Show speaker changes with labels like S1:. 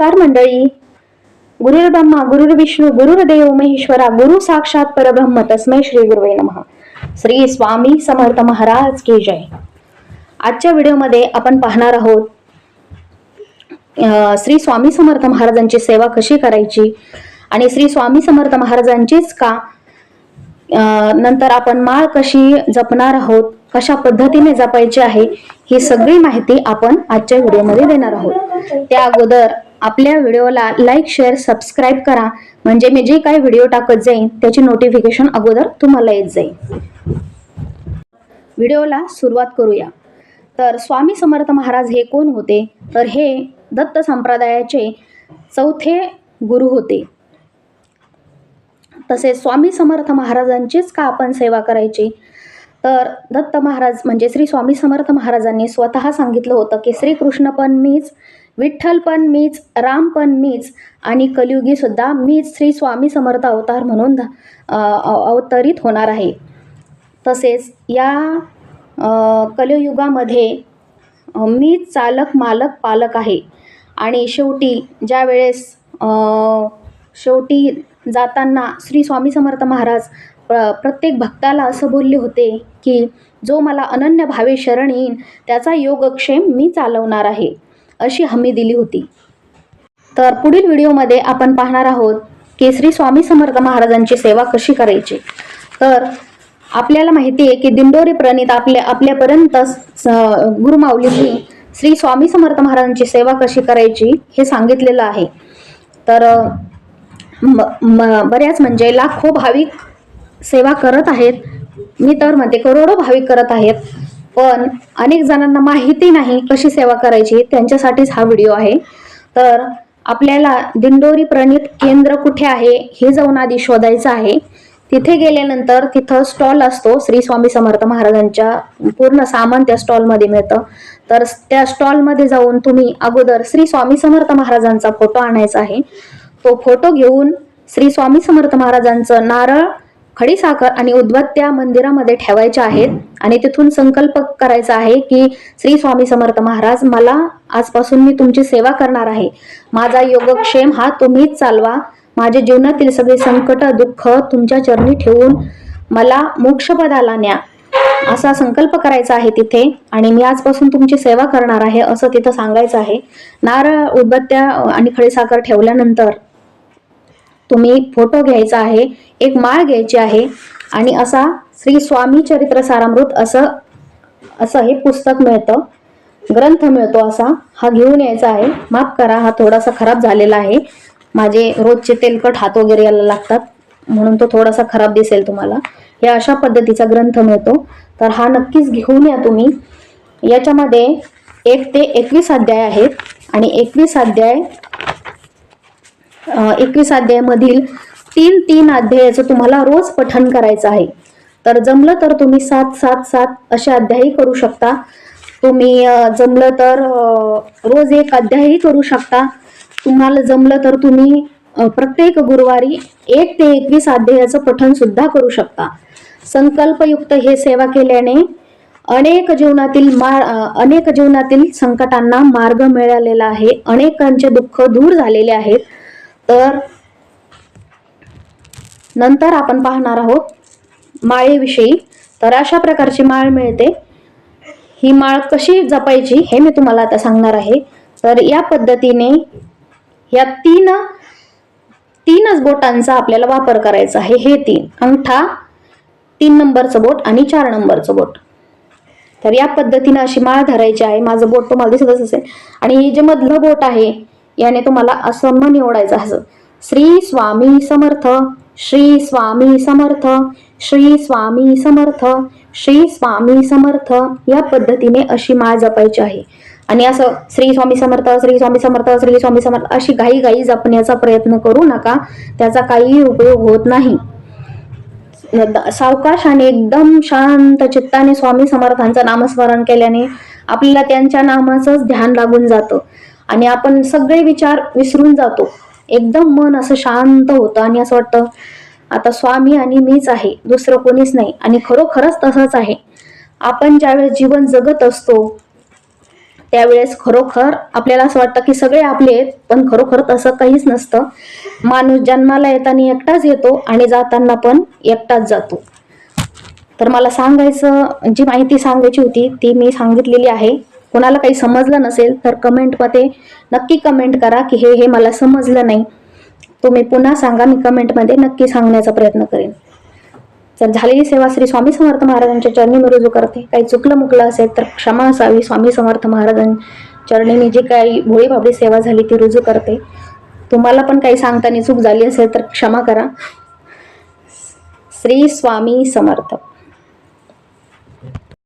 S1: नमस्कार मंडळी. गुरुर ब्रह्मा गुरुर विष्णू गुरुर देव महेश्वरा गुरु साक्षात परब्रह्म तस्मै श्री गुरुवे नमः. श्री स्वामी समर्थ महाराज की जय. आजच्या व्हिडिओमध्ये आपण पाहणार आहोत श्री स्वामी समर्थ महाराजांची सेवा कशी करायची आणि श्री स्वामी समर्थ महाराजांचीच का अं, नंतर आपण माळ कशी जपणार आहोत कशा पद्धतीने जपायची आहे ही सगळी माहिती आपण आजच्या व्हिडिओमध्ये देणार आहोत. त्या अगोदर आपल्या व्हिडिओला लाईक शेअर सबस्क्राईब करा. म्हणजे मी जे काही व्हिडिओ टाकत जाईन त्याची नोटिफिकेशन अगोदर तुम्हाला येत जाईल व्हिडिओला सुरुवात करूया. तर स्वामी समर्थ महाराज हे कोण होते? तर हे दत्त संप्रदायाचे चौथे गुरु होते. तसेच स्वामी समर्थ महाराजांचीच का आपण सेवा करायची? तर दत्त महाराज म्हणजे श्री स्वामी समर्थ महाराजांनी स्वतः सांगितलं होतं की श्रीकृष्ण पण मीच विठ्ठल पण मीच राम पण मीच आणि कलियुगीसुद्धा मीच श्री स्वामी समर्थ अवतार म्हणून अवतरित होणार आहे. तसेच या कलियुगामध्ये मीच चालक मालक पालक आहे. आणि शेवटी ज्या वेळेस शेवटी जाताना श्री स्वामी समर्थ महाराज प्र प्रत्येक भक्ताला असं बोलले होते की जो मला अनन्य भावे शरण येईन त्याचा योगक्षेम मी चालवणार आहे. अशी हमी दिली होती. तर पुढील व्हिडिओमध्ये आपण पाहणार आहोत की श्री स्वामी समर्थ महाराजांची सेवा कशी करायची? तर आपल्याला माहिती आहे की दिंडोरी प्रणित आपल्या आपल्यापर्यंत गुरुमाऊलींनी श्री स्वामी समर्थ महाराजांची सेवा कशी करायची हे सांगितलेलं आहे. तर म, बऱ्याच म्हणजे लाखो भाविक सेवा करत आहेत. मी तर म्हणते करोडो भाविक करत आहेत. पण अनेक जणांना माहिती नाही कशी सेवा करायची त्यांच्यासाठीच हा व्हिडिओ आहे. तर आपल्याला दिंडोरी प्रणित केंद्र कुठे आहे हे जाऊन आधी शोधायचं आहे. तिथे गेल्यानंतर तिथं स्टॉल असतो श्री स्वामी समर्थ महाराजांच्या पूर्ण सामान त्या स्टॉलमध्ये मिळतं. तर त्या स्टॉलमध्ये जाऊन तुम्ही अगोदर श्री स्वामी समर्थ महाराजांचा फोटो आणायचा आहे. तो फोटो घेऊन श्री स्वामी समर्थ महाराजांचं नारळ खडीसाखर आणि उद्बत्त्या मंदिरामध्ये ठेवायच्या आहेत. आणि तिथून संकल्प करायचा आहे की श्री स्वामी समर्थ महाराज मला आजपासून मी तुमची सेवा करणार आहे. माझा योगक्षेम हा तुम्हीच चालवा. माझ्या जीवनातील सगळे संकट दुःख तुमच्या चरणी ठेवून मला मोक्षपदाला न्या. असा संकल्प करायचा आहे तिथे. आणि मी आजपासून तुमची सेवा करणार आहे असं तिथं सांगायचं आहे. नारळ उदबत्त्या आणि खडीसाखर ठेवल्यानंतर तुम्ही फोटो घ्यायचा आहे एक माळ घ्यायची आहे आणि असा श्री स्वामी चरित्र सारामृत असं असं हे पुस्तक मिळतं. ग्रंथ मिळतो असा हा घेऊन यायचा आहे. माफ करा हा थोडासा खराब झालेला आहे. माझे रोजचे तेलकट हात वगैरे यायला लागतात म्हणून तो थोडासा खराब दिसेल तुम्हाला. या अशा पद्धतीचा ग्रंथ मिळतो. तर हा नक्कीच घेऊन या तुम्ही. याच्यामध्ये एक ते एकवीस अध्याय आहेत आणि एकवीस अध्याय एकवीस अध्यायामधील तीन तीन अध्यायाचं तुम्हाला रोज पठण करायचं आहे. तर जमलं तर तुम्ही सात सात सात असे अध्यायही करू शकता. तुम्ही जमलं तर रोज एक अध्यायही करू शकता. तुम्हाला जमलं तर तुम्ही प्रत्येक गुरुवारी एक ते एकवीस अध्यायाचं पठण सुद्धा करू शकता. संकल्पयुक्त हे सेवा केल्याने अनेक जीवनातील मार अनेक जीवनातील संकटांना मार्ग मिळालेला आहे. अनेकांचे दुःख दूर झालेले आहेत. तर नंतर आपण पाहणार आहोत माळेविषयी. तर अशा प्रकारची माळ मिळते. ही माळ कशी जपायची हे मी तुम्हाला आता सांगणार आहे. तर या पद्धतीने या तीन तीनच बोटांचा आपल्याला वापर करायचा आहे. हे तीन अंगठा तीन नंबरचं बोट आणि चार नंबरचं बोट. तर या पद्धतीनं अशी माळ धरायची आहे. माझं बोट तुम्हाला दिसतच असेल. आणि हे जे मधलं बोट आहे याने तुम्हाला असं मन निवडायचं असं. श्री स्वामी समर्थ श्री स्वामी समर्थ श्री स्वामी समर्थ श्री स्वामी समर्थ या पद्धतीने अशी माळ जपायची आहे. आणि असं श्री स्वामी समर्थ श्री स्वामी समर्थ श्री स्वामी समर्थ अशी घाई घाई जपण्याचा प्रयत्न करू नका. त्याचा काहीही उपयोग होत नाही. सावकाशाने एकदम शांत चित्ताने स्वामी समर्थांचं नामस्मरण केल्याने आपल्याला त्यांच्या नामाचंच ध्यान लागून जातं. आणि आपण सगळे विचार विसरून जातो. एकदम मन असं शांत होतं आणि असं वाटतं आता स्वामी आणि मीच आहे दुसरं कोणीच नाही आणि खरोखरच तसंच आहे. आपण ज्यावेळेस जीवन जगत असतो त्यावेळेस खरोखर आपल्याला असं वाटतं की सगळे आपले आहेत पण खरोखर तसं काहीच नसतं. माणूस जन्माला येताना एकटाच येतो आणि जाताना पण एकटाच जातो. तर मला सांगायचं जी माहिती सांगायची होती ती मी सांगितलेली आहे. कोणाला काही समजलं नसेल तर कमेंटमध्ये नक्की कमेंट करा की हे हे मला समजलं नाही. तुम्ही पुन्हा सांगा मी कमेंटमध्ये नक्की सांगण्याचा प्रयत्न करेन. जर झालेली सेवा श्री स्वामी समर्थ महाराजांच्या चरणी मी रुजू करते काही चुकलं मुकलं असेल तर क्षमा असावी. स्वामी समर्थ महाराजां चरणी मी जी काही भोळी भाबडी सेवा झाली ती रुजू करते. तुम्हाला पण काही सांगताना चूक झाली असेल तर क्षमा करा. श्री स्वामी समर्थ.